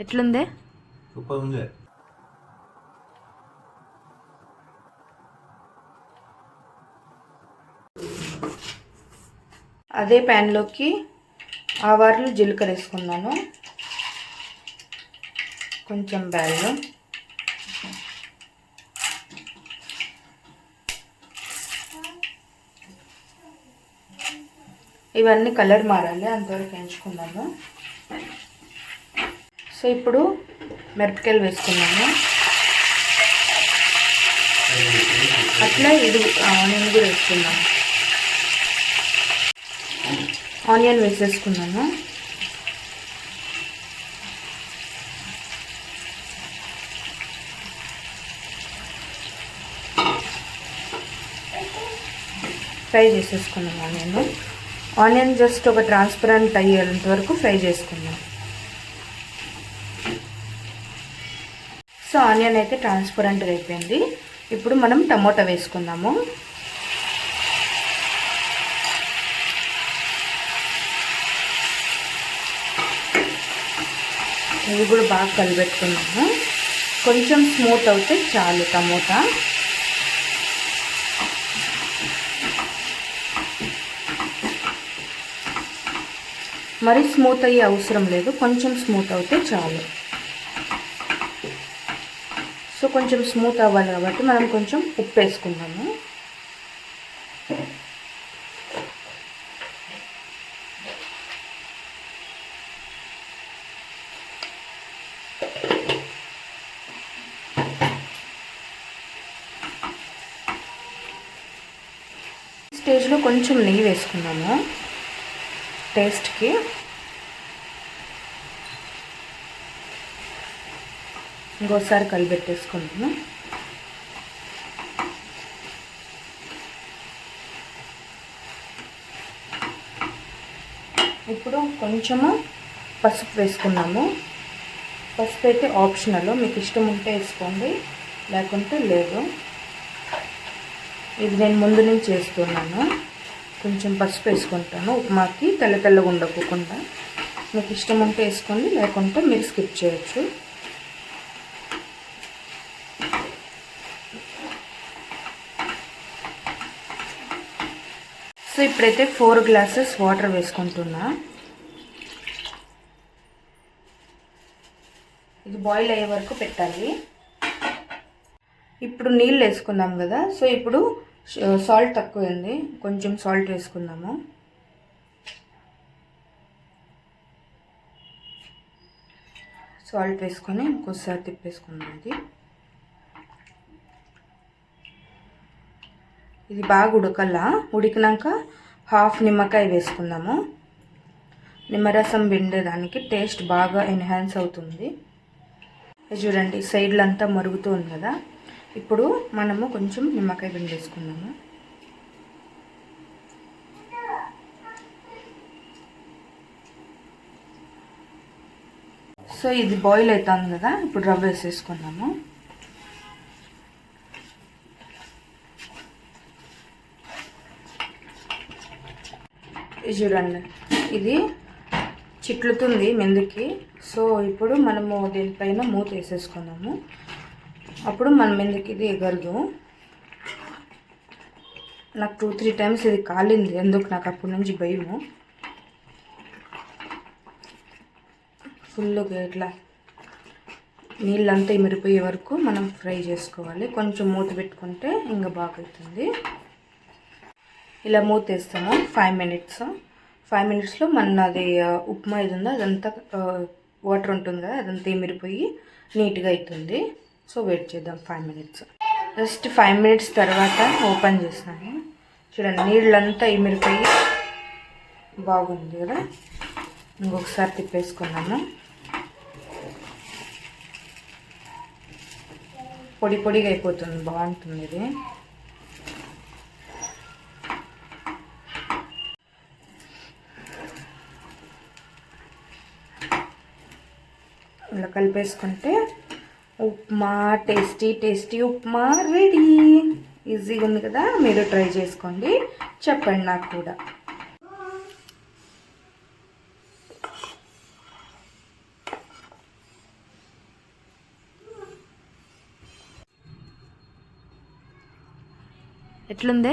ఎట్లుంది? సూపర్ ఉంది అదే ప్యాన్లోకి ఆవార్లు జీలకర్ర వేసుకున్నాను. కొంచెం బ్యాళ్ళు ఇవన్నీ కలర్ మారాలి అంతవరకు ఎంచుకున్నాము సో ఇప్పుడు మిరపకాయలు వేసుకున్నాము అట్లా ఇది ఆనియన్ కూడా వేసుకున్నాము ఆనియన్ వేసేసుకున్నాను. ఫ్రై చేసేసుకున్నాము ఆనియన్. ఆనియన్ జస్ట్ ఒక ట్రాన్స్పరెంట్ అయ్యేంత వరకు ఫ్రై చేసుకున్నాం సో ఆనియన్ అయితే ట్రాన్స్పరెంట్గా అయిపోయింది. ఇప్పుడు మనం టమోటా వేసుకుందాము. ఇవి కూడా బాగా కలిపెట్టుకున్నాము. కొంచెం స్మూత్ అవుతే చాలు టమోటా. మరి స్మూత్ అయ్యే అవసరం లేదు. కొంచెం స్మూత్ అవుతే చాలు. కొంచెం స్మూత్ అవ్వాలి కాబట్టి మనం కొంచెం ఉప్పు వేసుకుందాము. స్టేజ్లో కొంచెం నెయ్యి వేసుకున్నాము టేస్ట్కి. ఇంకోసారి కలిపెట్టేసుకుంటాను ఇప్పుడు కొంచెము పసుపు వేసుకున్నాము. పసుపు అయితే ఆప్షనల్ మీకు ఇష్టం ఉంటే వేసుకోండి లేకుంటే లేదు. ఇది నేను ముందు నుంచి వేస్తున్నాను. కొంచెం పసుపు వేసుకుంటాను ఉప్మాకి తెల్ల తెల్లగా ఉండకోకుండా మీకు ఇష్టం ఉంటే వేసుకోండి లేకుంటే మీరు స్కిప్ చేయొచ్చు. సో ఇప్పుడైతే ఫోర్ గ్లాసెస్ వాటర్ వేసుకుంటున్నా. ఇది బాయిల్ అయ్యే వరకు పెట్టాలి. ఇప్పుడు నీళ్ళు వేసుకున్నాం కదా. సో ఇప్పుడు సాల్ట్ తక్కువైంది. కొంచెం సాల్ట్ వేసుకుందాము. సాల్ట్ వేసుకొని ఇంకోసారి తిప్పేసుకుందాం ఇది. ఇది బాగా ఉడకల్లా? ఉడికినాక హాఫ్ నిమ్మకాయ వేసుకుందాము. నిమ్మరసం పిండేదానికి టేస్ట్ బాగా ఎన్హాన్స్ అవుతుంది. చూడండి సైడ్లంతా మరుగుతూ ఉంది కదా? ఇప్పుడు మనము కొంచెం నిమ్మకాయ పిండేసుకుందాము. సో ఇది బాయిల్ అవుతుంది కదా? ఇప్పుడు రవ్వ వేసేసుకుందాము. ఇది చూడండి. ఇది చిట్లుతుంది మెందుకి. సో ఇప్పుడు మనము దీనిపైన మూత వేసేసుకున్నాము అప్పుడు మన మీదకి ఇది ఎగరదు. నాకు టూ త్రీ టైమ్స్ ఇది కాలింది. ఎందుకు? నాకు అప్పటి నుంచి భయము. ఫుల్గా ఇట్లా నీళ్ళంతా ఇమిరిపోయే వరకు మనం ఫ్రై చేసుకోవాలి. కొంచెం మూత పెట్టుకుంటే ఇంకా బాగుతుంది ఇలా మూత వేస్తాము. ఫైవ్ మినిట్స్ ఫైవ్ మినిట్స్లో మన అది ఉప్మా ఇది ఉందో? అదంతా వాటర్ ఉంటుంది కదా అదంతా ఇమిరిపోయి నీట్గా అవుతుంది సో వెయిట్ చేద్దాం five minutes just five minutes తర్వాత ఓపెన్ చేసాను చూడండి నీళ్ళంతా ఇమిరిపోయి బాగుంది కదా? ఇంకొకసారి తిప్పేసుకున్నాము పొడి పొడిగా అయిపోతుంది. బాగుంటుంది ఇది. ఇలా కలిపేసుకుంటే upma tasty tasty upma ready ఈజీగా ఉంది కదా? మీరు ట్రై చేసుకోండి. చెప్పండి నాకు కూడా. ఎట్లుందే?